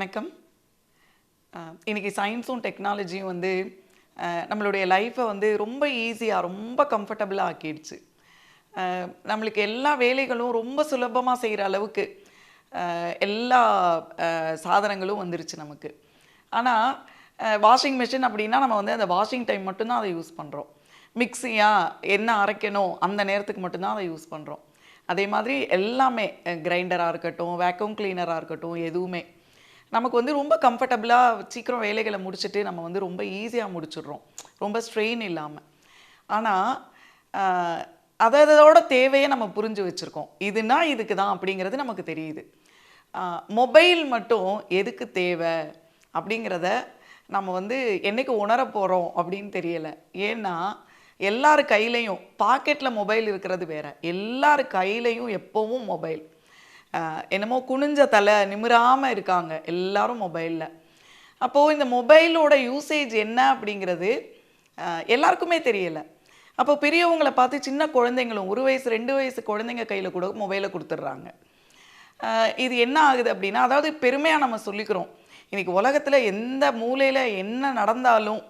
வணக்கம். இன்றைக்கி இன்னைக்கு சயின்ஸும் டெக்னாலஜியும் வந்து நம்மளுடைய லைஃப்பை வந்து ரொம்ப ஈஸியாக ரொம்ப கம்ஃபர்டபுளாக ஆக்கிடுச்சு. நம்மளுக்கு எல்லா வேலைகளும் ரொம்ப சுலபமாக செய்கிற அளவுக்கு எல்லா சாதனங்களும் வந்துருச்சு நமக்கு. ஆனால் வாஷிங் மிஷின் அப்படின்னா நம்ம வந்து அந்த வாஷிங் டைம் மட்டும்தான் அதை யூஸ் பண்ணுறோம் மிக்சியாக என்ன அரைக்கணும் அந்த நேரத்துக்கு மட்டும்தான் அதை யூஸ் பண்ணுறோம் அதே மாதிரி எல்லாமே கிரைண்டராக இருக்கட்டும் வேக்யூம் கிளீனராக இருக்கட்டும் எதுவுமே. நமக்கு வந்து ரொம்ப கம்ஃபர்டபுளாக சீக்கிரம் வேலைகளை முடிச்சுட்டு நம்ம வந்து ரொம்ப ஈஸியாக முடிச்சிடுறோம். ரொம்ப ஸ்ட்ரெயின் இல்லாமல் ஆனால் அதோட தேவையை நம்ம புரிஞ்சு வச்சுருக்கோம். இதுனா இதுக்கு தான் அப்படிங்கிறது நமக்கு தெரியுது. மொபைல் மட்டும் எதுக்கு தேவை அப்படிங்கிறத நம்ம வந்து என்னைக்கு உணர போகிறோம் அப்படின்னு தெரியலை. ஏன்னா எல்லார் கையிலையும் பாக்கெட்டில் மொபைல் இருக்கிறது வேறு. எல்லார் கையிலையும் எப்போவும் மொபைல் என்னமோ குனிஞ்ச தலை நிமிராமல் இருக்காங்க எல்லாரும் மொபைலில் அப்போது இந்த மொபைலோட யூசேஜ் என்ன அப்படிங்கிறது எல்லாருக்குமே தெரியலை. அப்போ பெரியவங்களை பார்த்து சின்ன குழந்தைங்களும் ஒரு வயசு ரெண்டு வயசு குழந்தைங்க கையில் கூட மொபைலை கொடுத்துட்றாங்க. இது என்ன ஆகுது அப்படின்னா அதாவது பெருமையாக நம்ம சொல்லிக்கிறோம். இன்றைக்கி உலகத்தில் எந்த மூலையில் என்ன நடந்தாலும்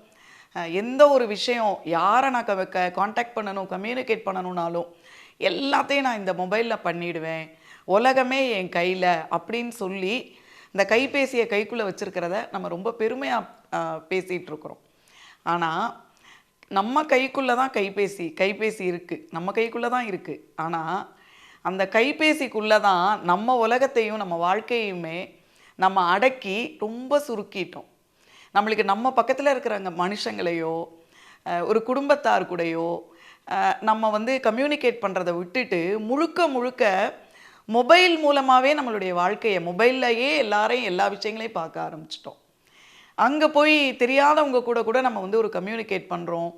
எந்த ஒரு விஷயம் யாரை நான் க காண்டாக்ட் பண்ணணும் கம்யூனிகேட் பண்ணணுன்னாலும் எல்லாத்தையும் நான் இந்த மொபைலில் பண்ணிடுவேன். உலகமே என் கையில் அப்படின்னு சொல்லி இந்த கைபேசியை கைக்குள்ளே வச்சுருக்கிறத நம்ம ரொம்ப பெருமையாக பேசிகிட்டு இருக்கிறோம். ஆனால் நம்ம கைக்குள்ளே தான் கைபேசி கைபேசி இருக்குது நம்ம கைக்குள்ளே தான் இருக்குது ஆனால் அந்த கைபேசிக்குள்ளே தான் நம்ம உலகத்தையும் நம்ம வாழ்க்கையுமே நம்ம அடக்கி ரொம்ப சுருக்கிட்டோம். நம்மளுக்கு நம்ம பக்கத்தில் இருக்கிறவங்க மனுஷங்களையோ ஒரு குடும்பத்தார் கூடயோ நம்ம வந்து கம்யூனிகேட் பண்ணுறதை விட்டுட்டு முழுக்க முழுக்க மொபைல் மூலமாகவே நம்மளுடைய வாழ்க்கையை மொபைல்லையே எல்லாரையும் எல்லா விஷயங்களையும் பார்க்க ஆரம்பிச்சிட்டோம். அங்கே போய் தெரியாதவங்க கூட கூட நம்ம வந்து ஒரு கம்யூனிகேட் பண்ணுறோம்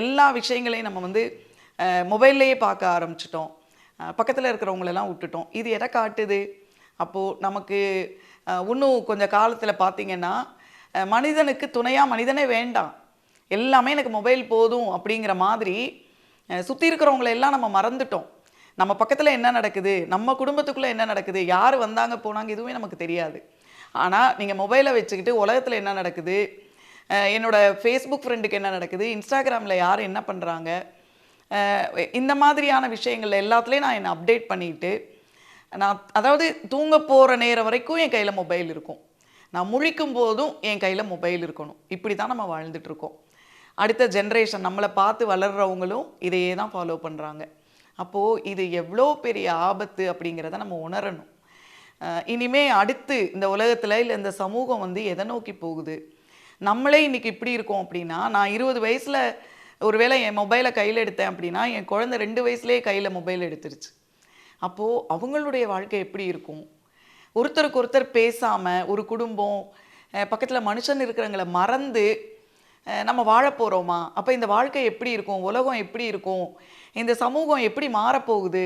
எல்லா விஷயங்களையும் நம்ம வந்து மொபைல்லையே பார்க்க ஆரம்பிச்சிட்டோம். பக்கத்தில் இருக்கிறவங்களெல்லாம் விட்டுட்டோம். இது எதை காட்டுது? அப்போது நமக்கு இன்னும் கொஞ்சம் காலத்தில் பார்த்தீங்கன்னா மனிதனுக்கு துணையாக மனிதனே வேண்டாம். எல்லாமே எனக்கு மொபைல் போதும் அப்படிங்கிற மாதிரி சுற்றி இருக்கிறவங்கள எல்லாம் நம்ம மறந்துட்டோம். நம்ம பக்கத்தில் என்ன நடக்குது? நம்ம குடும்பத்துக்குள்ளே என்ன நடக்குது? யார் வந்தாங்க போனாங்க இதுவுமே நமக்கு தெரியாது. ஆனால் நீங்கள் மொபைலை வச்சுக்கிட்டு உலகத்தில் என்ன நடக்குது? என்னோடய ஃபேஸ்புக் ஃப்ரெண்டுக்கு என்ன நடக்குது? இன்ஸ்டாகிராமில் யார் என்ன பண்ணுறாங்க இந்த மாதிரியான விஷயங்கள் எல்லாத்துலேயும் நான் என்னை அப்டேட் பண்ணிவிட்டு நான் அதாவது தூங்க போகிற நேரம் வரைக்கும் என் கையில் மொபைல் இருக்கும். நான் முழிக்கும் போதும் என் கையில் மொபைல் இருக்கணும். இப்படி தான் நம்ம வாழ்ந்துட்டுருக்கோம் அடுத்த ஜென்ரேஷன் நம்மளை பார்த்து வளர்கிறவங்களும் இதையே தான் ஃபாலோ பண்ணுறாங்க அப்போது இது எவ்வளோ பெரிய ஆபத்து அப்படிங்கிறத நம்ம உணரணும். இனிமே அடுத்து இந்த உலகத்தில் இல்லை இந்த சமூகம் வந்து எதை நோக்கி போகுது? நம்மளே இன்னைக்கு இப்படி இருக்கோம் அப்படின்னா நான் இருபது வயசில் ஒருவேளை என் மொபைலை கையில் எடுத்தேன் அப்படின்னா என் குழந்தை ரெண்டு வயசுலேயே கையில் மொபைல் எடுத்துருச்சு. அப்போது அவங்களுடைய வாழ்க்கை எப்படி இருக்கும்? ஒருத்தருக்கு ஒருத்தர் பேசாமல் ஒரு குடும்பம் பக்கத்தில் மனுஷன் இருக்கிறவங்கள மறந்து நம்ம வாழ போகிறோமா அப்போ இந்த வாழ்க்கை எப்படி இருக்கும்? உலகம் எப்படி இருக்கும்? இந்த சமூகம் எப்படி மாறப்போகுது?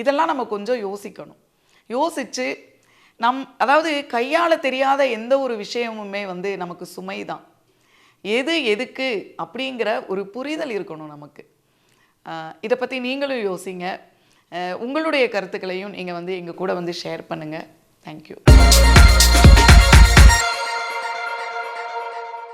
இதெல்லாம் நம்ம கொஞ்சம் யோசிக்கணும். யோசித்து நம் அதாவது கையாள தெரியாத எந்த ஒரு விஷயமுமே வந்து நமக்கு சுமை தான் எது எதுக்கு அப்படிங்கிற ஒரு புரிதல் இருக்கணும் நமக்கு. இதை பற்றி நீங்களும் யோசிங்க. உங்களுடைய கருத்துக்களையும் நீங்கள் வந்து எங்கள் கூட வந்து ஷேர் பண்ணுங்கள் தேங்க்யூ